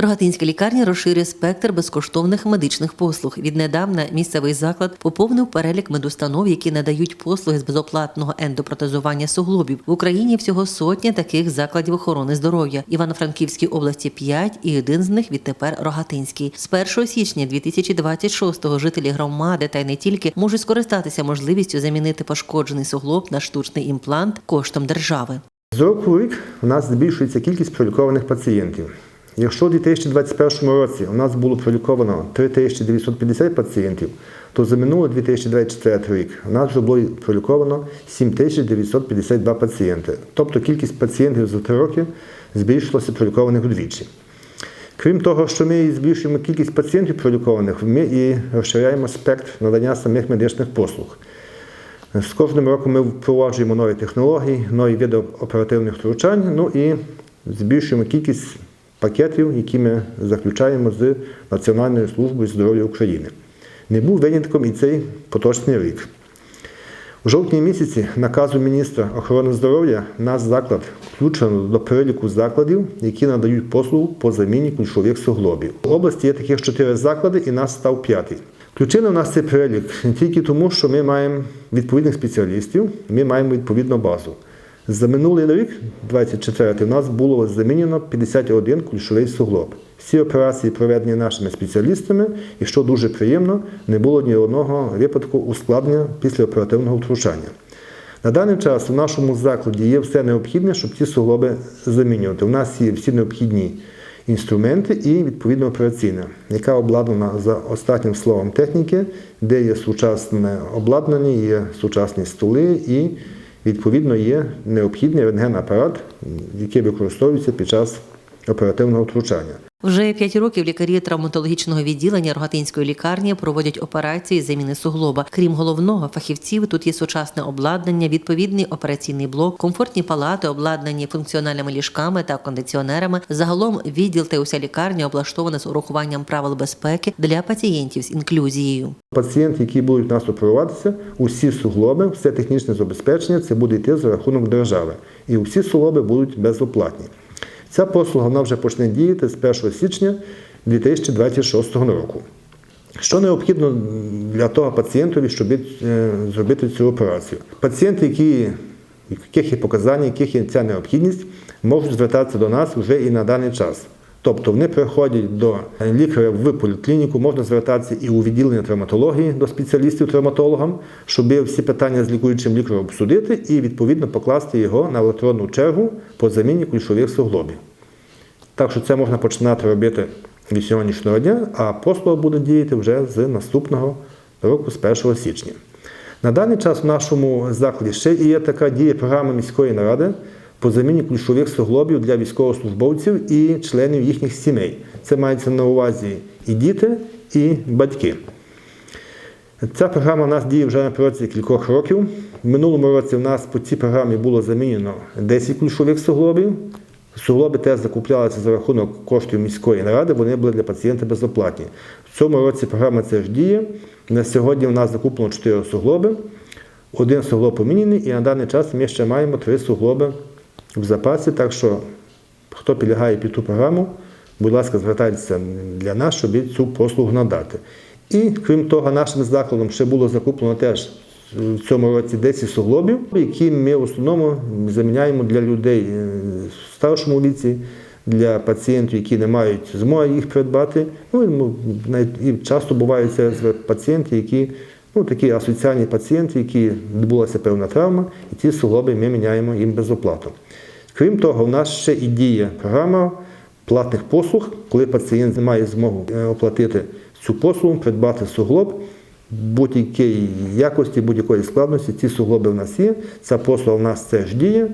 Рогатинська лікарня розширює спектр безкоштовних медичних послуг. Віднедавна місцевий заклад поповнив перелік медустанов, які надають послуги з безоплатного ендопротезування суглобів. В Україні всього сотня таких закладів охорони здоров'я. Івано-Франківській області 5 і один з них відтепер Рогатинський. З 1 січня 2026-го жителі громади та й не тільки можуть скористатися можливістю замінити пошкоджений суглоб на штучний імплант коштом держави. З року рік у нас збільшується кількість пролікованих пацієнтів. Якщо у 2021 році у нас було проліковано 3950 пацієнтів, то за минулий 2024 рік у нас вже було проліковано 7952 пацієнти. Тобто кількість пацієнтів за три роки збільшилася пролікованих вдвічі. Крім того, що ми збільшуємо кількість пацієнтів пролікованих, ми і розширяємо спектр надання самих медичних послуг. З кожним роком ми впроваджуємо нові технології, нові види оперативних втручань, ну і збільшуємо кількість пакетів, які ми заключаємо з Національною службою здоров'я України. Не був винятком і цей поточний рік. У жовтні місяці наказу міністра охорони здоров'я наш заклад включено до переліку закладів, які надають послугу по заміні кульшових суглобів. В області є таких чотири заклади, і нас став п'ятий. Включили в нас цей перелік не тільки тому, що ми маємо відповідних спеціалістів, ми маємо відповідну базу. За минулий рік, 24 у нас було замінено 51 кульшовий суглоб. Всі операції проведені нашими спеціалістами, і що дуже приємно, не було ні одного випадку ускладнення після оперативного втручання. На даний час у нашому закладі є все необхідне, щоб ці суглоби замінювати. У нас є всі необхідні інструменти і відповідно операційна, яка обладнана за останнім словом техніки, де є сучасне обладнання, є сучасні столи і відповідно є необхідний рентген-апарат, який використовується під час оперативного втручання. Вже п'ять років лікарі травматологічного відділення Рогатинської лікарні проводять операції заміни суглоба. Крім головного, фахівців тут є сучасне обладнання, відповідний операційний блок, комфортні палати, обладнані функціональними ліжками та кондиціонерами. Загалом відділ та уся лікарня облаштована з урахуванням правил безпеки для пацієнтів з інклюзією. Пацієнти, які будуть нас оперуватися, усі суглоби, все технічне забезпечення, це буде йти за рахунок держави. І усі суглоби будуть безоплатні. Ця послуга вона вже почне діяти з 1 січня 2026 року. Що необхідно для того пацієнтові, щоб е, зробити цю операцію? Пацієнти, які, яких є показання, яких є ця необхідність, можуть звертатися до нас вже і на даний час. Тобто вони приходять до лікаря в поліклініку, можна звертатися і у відділення травматології до спеціалістів-травматологам, щоб всі питання з лікуючим лікарем обсудити і відповідно покласти його на електронну чергу по заміні кульшових суглобів. Так що це можна починати робити від сьогоднішнього дня, а послуга буде діяти вже з наступного року, з 1 січня. На даний час в нашому закладі ще є така діє програма міської наради по заміні ключових суглобів для військовослужбовців і членів їхніх сімей. Це мається на увазі і діти, і батьки. Ця програма у нас діє вже на протязі кількох років. В минулому році у нас по цій програмі було замінено 10 ключових суглобів. Суглоби теж закуплялися за рахунок коштів міської наради, вони були для пацієнта безоплатні. В цьому році програма це ж діє. На сьогодні у нас закуплено 4 суглоби, один суглоб поміняний, і на даний час ми ще маємо 3 суглоби в запасі. Так що, хто підлягає під ту програму, будь ласка, звертайтеся для нас, щоб цю послугу надати. І крім того, нашим закладом ще було закуплено теж в цьому році 10 суглобів, які ми в основному заміняємо для людей е, в старшому віці, для пацієнтів, які не мають змоги їх придбати. Ну, і, ну, часто бувають це пацієнти, які ну, такі асоціальні пацієнти, які відбулася певна травма, і ці суглоби ми міняємо їм безоплатно. Крім того, у нас ще і діє програма платних послуг, коли пацієнт має змогу е, оплатити цю послугу, придбати суглоб будь-якої якості, будь-якої складності. Ці суглоби в нас є. Ця послуга в нас теж діє.